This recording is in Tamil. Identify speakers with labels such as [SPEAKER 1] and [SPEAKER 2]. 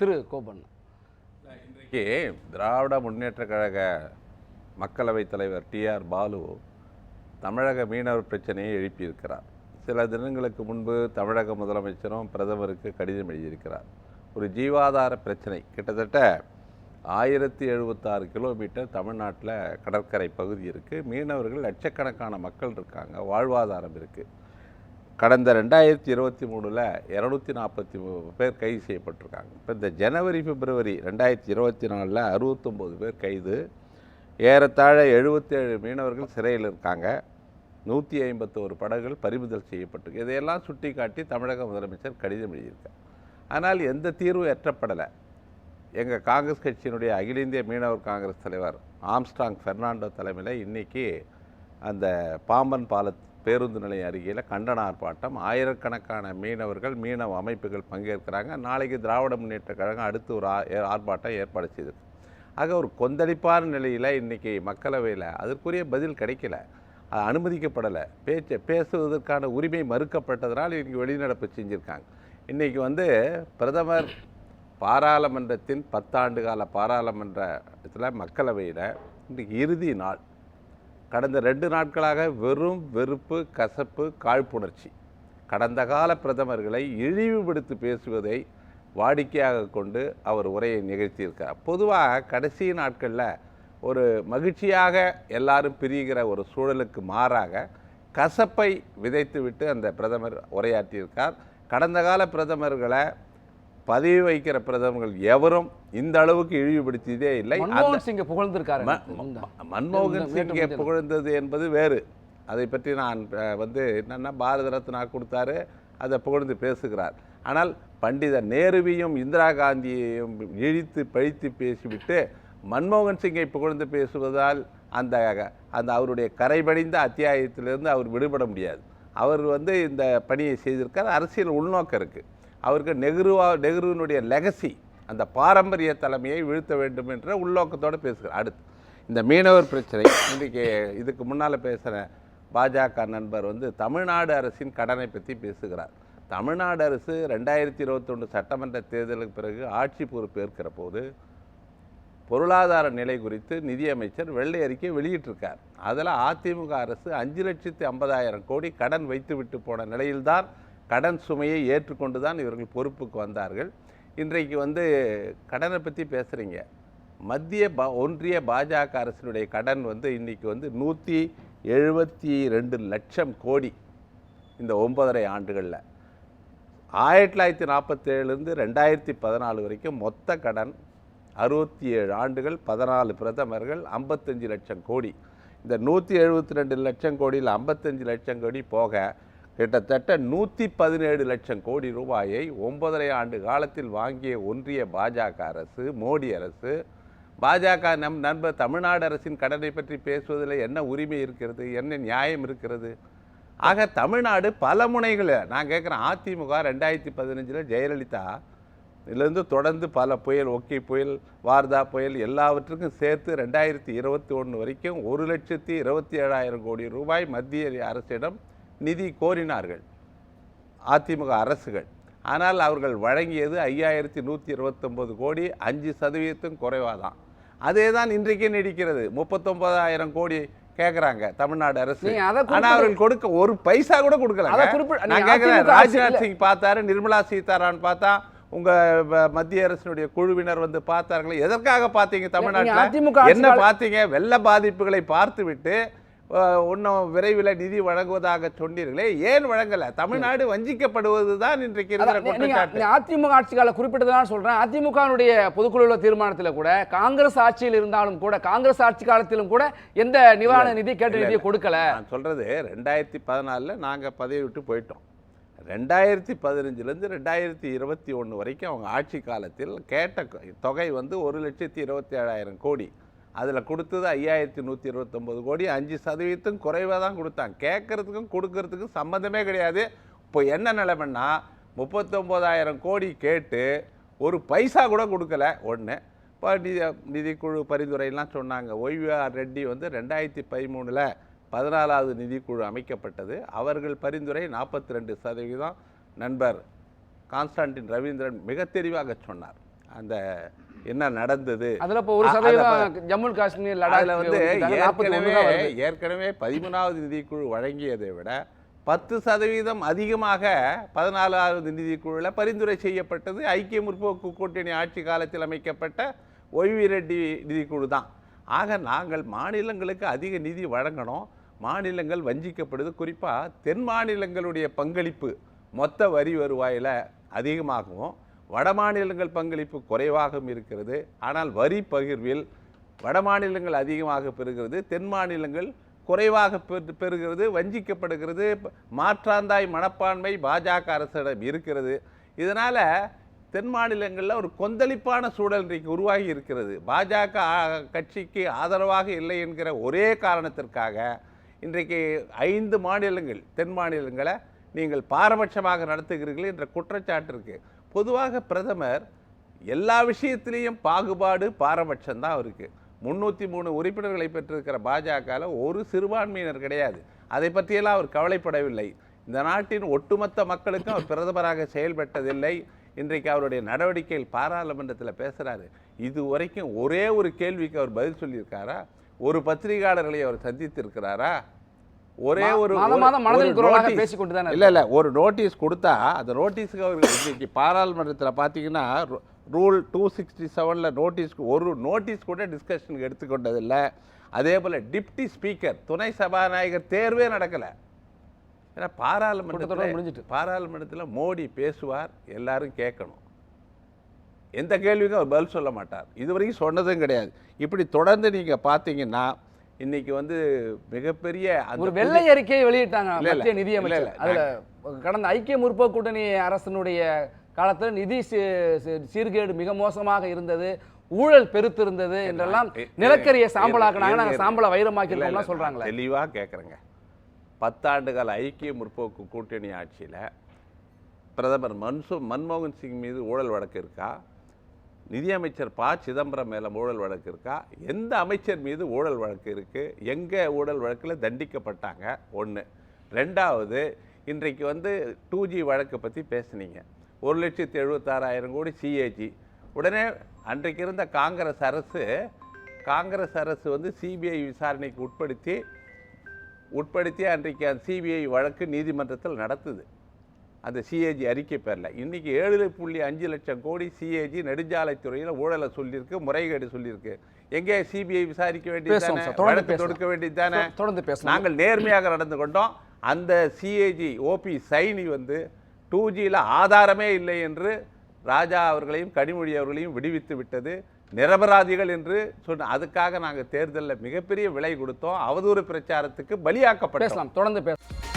[SPEAKER 1] திரு கோபன்
[SPEAKER 2] இன்றைக்கு திராவிட முன்னேற்ற கழக மக்களவைத் தலைவர் டிஆர் பாலு தமிழக மீனவர் பிரச்சனையை எழுப்பியிருக்கிறார். சில தினங்களுக்கு முன்பு தமிழக முதலமைச்சரும் பிரதமருக்கு கடிதம் எழுதியிருக்கிறார். ஒரு ஜீவாதார பிரச்சனை. கிட்டத்தட்ட ஆயிரத்தி எழுபத்தாறு கிலோமீட்டர் தமிழ்நாட்டில் கடற்கரை பகுதி இருக்குது மீனவர்கள் லட்சக்கணக்கான மக்கள் இருக்காங்க. வாழ்வாதாரம் இருக்குது கடந்த ரெண்டாயிரத்தி இருபத்தி மூணில் இரநூத்தி நாற்பத்தி பேர் கைது செய்யப்பட்டிருக்காங்க. இப்போ இந்த ஜனவரி பிப்ரவரி ரெண்டாயிரத்தி இருபத்தி நாலில் அறுபத்தொம்போது பேர் கைது. ஏறத்தாழ எழுபத்தேழு மீனவர்கள் சிறையில் இருக்காங்க. நூற்றி ஐம்பத்தோரு படகுகள் பறிமுதல் செய்யப்பட்டிருக்கு. இதையெல்லாம் சுட்டி காட்டி தமிழக முதலமைச்சர் கடிதம் எழுதியிருக்கார். ஆனால் எந்த தீர்வும் எட்டப்படலை. எங்கள் காங்கிரஸ் கட்சியினுடைய அகில இந்திய மீனவர் காங்கிரஸ் தலைவர் ஆம்ஸ்டாங் பெர்னாண்டோ தலைமையில் இன்றைக்கி அந்த பாம்பன் பாலத் பேருந்து நிலையம் அருகில் கண்டன ஆர்ப்பாட்டம். ஆயிரக்கணக்கான மீனவர்கள் மீனவ அமைப்புகள் பங்கேற்கிறாங்க. நாளைக்கு திராவிட முன்னேற்ற கழகம் அடுத்து ஒரு ஆ- ஏ- ஆர்ப்பாட்டம் ஏற்பாடு செய்திருக்கு. ஆக ஒரு கொந்தளிப்பான நிலையில் இன்றைக்கி மக்களவையில் அதற்குரிய பதில் கிடைக்கல. அது அனுமதிக்கப்படலை. பேச்சு பேசுவதற்கான உரிமை மறுக்கப்பட்டதனால் இன்றைக்கி வெளிநடப்பு செஞ்சுருக்காங்க. இன்றைக்கி வந்து பிரதமர் பாராளுமன்றத்தின் பத்தாண்டு கால பாராளுமன்றத்தில் மக்களவையில் இன்றைக்கி இறுதி நாள். கடந்த ரெண்டு நாட்களாக வெறும் வெறுப்பு கசப்பு காழ்ப்புணர்ச்சி. கடந்த கால பிரதமர்களை இழிவுபடுத்தி பேசுவதை வாடிக்கையாக கொண்டு அவர் உரையை நிகழ்த்தியிருக்கிறார். பொதுவாக கடைசி நாட்களில் ஒரு மகிழ்ச்சியாக எல்லாரும் பிரிகிற ஒரு சூழலுக்கு மாறாக கசப்பை விதைத்துவிட்டு அந்த பிரதமர் உரையாற்றியிருக்கார். கடந்த கால பிரதமர்களை பதவி வைக்கிற பிரதமர்கள் எவரும் இந்த அளவுக்கு இழிவுபடுத்தியதே இல்லை.
[SPEAKER 1] மன்மோகன் சிங்கை புகழ்ந்திருக்காரு.
[SPEAKER 2] மன்மோகன் சிங்கை புகழ்ந்தது என்பது வேறு. அதை பற்றி நான் வந்து என்னென்னா பாரத ரத்னா கொடுத்தாரு அதை புகழ்ந்து பேசுகிறார். ஆனால் பண்டித நேருவையும் இந்திரா காந்தியையும் இழித்து பழித்து பேசிவிட்டு மன்மோகன் சிங்கை புகழ்ந்து பேசுவதால் அந்த அந்த அவருடைய கரைபடிந்த அத்தியாயத்திலிருந்து அவர் விடுபட முடியாது. அவர் வந்து இந்த பணியை செய்திருக்கார். அரசியல் உள்நோக்கம் இருக்குது அவருக்கு நெஹ்ருவா நெஹ்ருவினுடைய லெகசி அந்த பாரம்பரிய தலைமையை வீழ்த்த வேண்டும் என்ற உள்நோக்கத்தோடு பேசுகிறார். அடுத்து இந்த மீனவர் பிரச்சனை இன்றைக்கி இதுக்கு முன்னால் பேசுகிற பாஜக நண்பர் வந்து தமிழ்நாடு அரசின் கடனை பற்றி பேசுகிறார். தமிழ்நாடு அரசு ரெண்டாயிரத்தி இருபத்தொன்று சட்டமன்ற தேர்தலுக்கு பிறகு ஆட்சி பொறுப்பேற்கிற போது பொருளாதார நிலை குறித்து நிதியமைச்சர் வெள்ளை அறிக்கை வெளியிட்டிருக்கார். அதில் அதிமுக அரசு அஞ்சு லட்சத்தி ஐம்பதாயிரம் கோடி கடன் வைத்து விட்டு போன நிலையில்தான் கடன் சுமையை ஏற்றுக்கொண்டு தான் இவர்கள் பொறுப்புக்கு வந்தார்கள். இன்றைக்கு வந்து கடனை பற்றி பேசுகிறீங்க மத்திய பா ஒன்றிய பாஜக அரசினுடைய கடன் வந்து இன்றைக்கி வந்து நூற்றி எழுபத்தி ரெண்டு லட்சம் கோடி இந்த ஒன்பதரை ஆண்டுகளில். ஆயிரத்தி தொள்ளாயிரத்தி நாற்பத்தேழுலேருந்து ரெண்டாயிரத்தி பதினாலு வரைக்கும் மொத்த கடன் அறுபத்தி ஏழு ஆண்டுகள் பதினாலு பிரதமர்கள் ஐம்பத்தஞ்சு லட்சம் கோடி. இந்த நூற்றி எழுபத்தி ரெண்டு லட்சம் கோடியில் ஐம்பத்தஞ்சு லட்சம் கோடி போக கிட்டத்தட்ட நூற்றி பதினேழு லட்சம் கோடி ரூபாயை ஒன்பதரை ஆண்டு காலத்தில் வாங்கிய ஒன்றிய பாஜக அரசு மோடி அரசு. பாஜக நம் நண்பர் தமிழ்நாடு அரசின் கடனை பற்றி பேசுவதில் என்ன உரிமை இருக்கிறது? என்ன நியாயம் இருக்கிறது? ஆக தமிழ்நாடு பல முனைகளை நான் கேட்குறேன் அதிமுக ரெண்டாயிரத்தி பதினஞ்சில் ஜெயலலிதா இதுலேருந்து தொடர்ந்து பல புயல் ஒக்கி புயல் வார்தா புயல் எல்லாவற்றுக்கும் சேர்த்து ரெண்டாயிரத்தி இருபத்தி ஒன்று வரைக்கும் ஒரு லட்சத்தி இருபத்தி ஏழாயிரம் கோடி ரூபாய் மத்திய அரசிடம் நிதி கோரினார்கள். அதிமுக அரசுகள். ஆனால் அவர்கள் வழங்கியது ஐயாயிரத்தி நூற்றி இருபத்தொம்போது கோடி அஞ்சு சதவீதத்தும் குறைவாக தான் அதே தான் இன்றைக்கே நீடிக்கிறது. முப்பத்தொன்பதாயிரம் கோடி கேட்குறாங்க தமிழ்நாடு அரசு.
[SPEAKER 1] நீங்க அதை
[SPEAKER 2] ஆனா
[SPEAKER 1] குறிப்பிட-
[SPEAKER 2] அவர்கள் கொடுக்க ஒரு பைசா கூட கொடுக்கல நான் கேட்குறேன் ராஜ்நாத். சிங் பார்த்தாரு நிர்மலா சீதாராமன் பார்த்தா உங்க மத்திய அரசினுடைய குழுவினர் வந்து பார்த்தார்களே எதற்காக பார்த்தீங்க தமிழ்நாட்டில்? என்ன பார்த்தீங்க? வெள்ள பாதிப்புகளை பார்த்துவிட்டு இன்னும் விரைவில் நிதி வழங்குவதாக சொன்னீர்களே. ஏன் வழங்கல? தமிழ்நாடு வஞ்சிக்கப்படுவது தான் இன்றைக்கு
[SPEAKER 1] அதிமுக ஆட்சி கால குறிப்பிட்டதான் சொல்றேன். அதிமுகனுடைய பொதுக்குழு தீர்மானத்தில் கூட காங்கிரஸ் ஆட்சியில் இருந்தாலும் கூட காங்கிரஸ் ஆட்சி காலத்திலும் கூட எந்த நிவாரண நிதி கேட்ட நிதியை. கொடுக்கல?
[SPEAKER 2] நான் சொல்றது ரெண்டாயிரத்தி பதினாலில் நாங்கள் பதவி விட்டு போயிட்டோம். ரெண்டாயிரத்தி பதினஞ்சுலேருந்து ரெண்டாயிரத்தி இருபத்தி ஒன்று வரைக்கும் அவங்க ஆட்சி காலத்தில் கேட்ட தொகை வந்து ஒரு லட்சத்தி இருபத்தி ஏழாயிரம் கோடி. அதில் கொடுத்தது ஐயாயிரத்தி நூற்றி இருபத்தொம்போது கோடி. அஞ்சு சதவீதத்தும் குறைவாக தான் கொடுத்தாங்க. கேட்கறதுக்கும் கொடுக்கறதுக்கும் சம்மந்தமே கிடையாது. இப்போ என்ன நிலைமைன்னா முப்பத்தொம்போதாயிரம் கோடி கேட்டு ஒரு பைசா கூட கொடுக்கல. ஒன்று இப்போ நிதி நிதிக்குழு பரிந்துரைலாம் சொன்னாங்க. ஒய்விஆர் ரெட்டி வந்து ரெண்டாயிரத்தி பதிமூணில் பதினாலாவது நிதிக்குழு அமைக்கப்பட்டது. அவர்கள் பரிந்துரை நாற்பத்தி ரெண்டு சதவீதம். நண்பர் கான்ஸ்டான்டின் ரவீந்திரன் மிக தெளிவாக சொன்னார். அந்த என்ன நடந்தது?
[SPEAKER 1] அதுல இப்போ ஒரு சதவீதம் ஜம்மு காஷ்மீர்
[SPEAKER 2] அதில் வந்து ஏற்கனவே ஏற்கனவே பதிமூணாவது நிதிக்குழு வழங்கியதை விட பத்து சதவீதம் அதிகமாக பதினாலாவது நிதிக்குழுவில் பரிந்துரை செய்யப்பட்டது. ஐக்கிய முற்போக்கு கூட்டணி ஆட்சி காலத்தில் அமைக்கப்பட்ட ஒய்வி ரெட்டி நிதிக்குழு தான். ஆக நாங்கள் மாநிலங்களுக்கு அதிக நிதி வழங்கணும். மாநிலங்கள் வஞ்சிக்கப்படுது. குறிப்பாக தென் மாநிலங்களுடைய பங்களிப்பு மொத்த வரி வருவாயில் அதிகமாகவும் வடமாநிலங்கள் பங்களிப்பு குறைவாகவும் இருக்கிறது. ஆனால் வரி பகிர்வில் வடமாநிலங்கள் அதிகமாக பெறுகிறது. தென் மாநிலங்கள் குறைவாக பெறுகிறது வஞ்சிக்கப்படுகிறது. மாற்றாந்தாய் மனப்பான்மை பாஜக அரசிடம் இருக்கிறது. இதனால் தென் மாநிலங்களில் ஒரு கொந்தளிப்பான சூழல் இன்றைக்கு உருவாகி இருக்கிறது. பாஜக கட்சிக்கு ஆதரவாக இல்லை என்கிற ஒரே காரணத்திற்காக இன்றைக்கு ஐந்து மாநிலங்கள் தென் மாநிலங்களை நீங்கள் பாரபட்சமாக நடத்துகிறீர்கள் என்ற குற்றச்சாட்டு இருக்குது பொதுவாக பிரதமர் எல்லா விஷயத்திலையும் பாகுபாடு பாரபட்சம் தான் அவருக்கு. முந்நூற்றி மூணு உறுப்பினர்களை பெற்றிருக்கிற பாஜகவில் ஒரு சிறுபான்மையினர் கிடையாது. அதை பற்றியெல்லாம் அவர் கவலைப்படவில்லை. இந்த நாட்டின் ஒட்டுமொத்த மக்களுக்கும் அவர் பிரதமராக செயல்பட்டதில்லை. இன்றைக்கு அவருடைய நடவடிக்கைகள் பாராளுமன்றத்தில் பேசுகிறாரு இது வரைக்கும் ஒரே ஒரு கேள்விக்கு அவர் பதில் சொல்லியிருக்காரா? ஒரு பத்திரிகையாளர்களை அவர் சந்தித்திருக்கிறாரா? ஒரே ஒரு
[SPEAKER 1] மாதம்
[SPEAKER 2] ஒரு
[SPEAKER 1] குரலாக
[SPEAKER 2] notice-
[SPEAKER 1] பேசிக் கொண்டுதானே
[SPEAKER 2] இல்ல இல்ல ஒரு நோட்டீஸ் கொடுத்தா அந்த நோட்டீஸுக்கு அவர் இன்னைக்கு பாராளுமன்றத்தில் பார்த்தீங்கன்னா ரூல் டூ சிக்ஸ்டி செவனில் நோட்டீஸ்க்கு ஒரு நோட்டீஸ் கூட டிஸ்கஷனுக்கு எடுத்துக்கொண்டதில்லை. அதே போல் டிப்டி ஸ்பீக்கர் துணை சபாநாயகர் தேர்வே நடக்கலை. ஏன்னா
[SPEAKER 1] கூட்டத்தொடர்
[SPEAKER 2] பாராளுமன்றத்தில்
[SPEAKER 1] முடிஞ்சிட்டு.
[SPEAKER 2] பாராளுமன்றத்தில் மோடி பேசுவார் எல்லாரும் கேட்கணும். எந்த கேள்விக்கும் அவர் பதில் சொல்ல மாட்டார். இதுவரைக்கும் சொன்னதும் கிடையாது. இப்படி தொடர்ந்து நீங்கள் பார்த்தீங்கன்னா இன்னைக்கு வந்து மிகப்பெரிய
[SPEAKER 1] ஒரு வெள்ளை அறிக்கையை வெளியிட்டாங்க. மத்திய நிதியமைச்சர். அதுல கடந்த ஐக்கிய முற்போக்கு கூட்டணி அரசினுடைய காலத்தில் நிதி சீர்கேடு மிக மோசமாக இருந்தது ஊழல் பெருத்திருந்தது என்றெல்லாம்
[SPEAKER 2] இ- இ-
[SPEAKER 1] நிலக்கரியை சாம்பலாக்குனாங்க
[SPEAKER 2] இ-
[SPEAKER 1] நாங்க
[SPEAKER 2] இ-
[SPEAKER 1] சாம்பலை
[SPEAKER 2] இல்ல,
[SPEAKER 1] வைரமாக்கிருக்கோம்லாம்
[SPEAKER 2] இல்ல,
[SPEAKER 1] சொல்றாங்களே.
[SPEAKER 2] நான் தெளிவா கேட்குறேங்க பத்தாண்டு கால ஐக்கிய முற்போக்கு கூட்டணி ஆட்சியில பிரதமர் மன்சூ மன்மோகன் சிங் மீது ஊழல் வழக்கு இருக்கா? நிதியமைச்சர் ப. சிதம்பரம் மேலே ஊழல் வழக்கு இருக்கா? எந்த அமைச்சர் மீது ஊழல் வழக்கு இருக்குது எங்கே ஊழல் வழக்கில் தண்டிக்கப்பட்டாங்க? ஒன்று ரெண்டாவது இன்றைக்கு வந்து டூ ஜி வழக்கு பற்றி பேசுனீங்க. ஒரு லட்சத்தி எழுபத்தாறாயிரம் கோடி சிஏஜி உடனே அன்றைக்கு இருந்த காங்கிரஸ் அரசு காங்கிரஸ் அரசு வந்து சிபிஐ விசாரணைக்கு உட்படுத்தி உட்படுத்தி அன்றைக்கு அந்த சிபிஐ வழக்கு நீதிமன்றத்தில் நடத்துது. அந்த சிஏஜி அறிக்கை பேரில். இன்னைக்கு ஏழு புள்ளி அஞ்சு லட்சம் கோடி சிஏஜி நெடுஞ்சாலைத்துறையில் ஊழலை சொல்லியிருக்கு முறைகேடு சொல்லியிருக்கு. எங்கே சிபிஐ விசாரிக்க
[SPEAKER 1] பேசலாம்.
[SPEAKER 2] தொடுக்க வேண்டியதானே
[SPEAKER 1] தொ- தொடர்ந்து பேசலாம்
[SPEAKER 2] நாங்கள் நேர்மையாக நடந்து கொண்டோம். அந்த சிஏஜி ஓபி சைனி வந்து டூ ஜியில் ஆதாரமே இல்லை என்று ராஜா அவர்களையும் கனிமொழி அவர்களையும் விடுவித்து விட்டது. நிரபராதிகள் என்று சொன்ன அதுக்காக நாங்கள் தேர்தலில் மிகப்பெரிய விலை கொடுத்தோம். அவதூறு பிரச்சாரத்துக்கு பலியாக்கப்பட்டோம்.
[SPEAKER 1] தொடர்ந்து பேசலாம்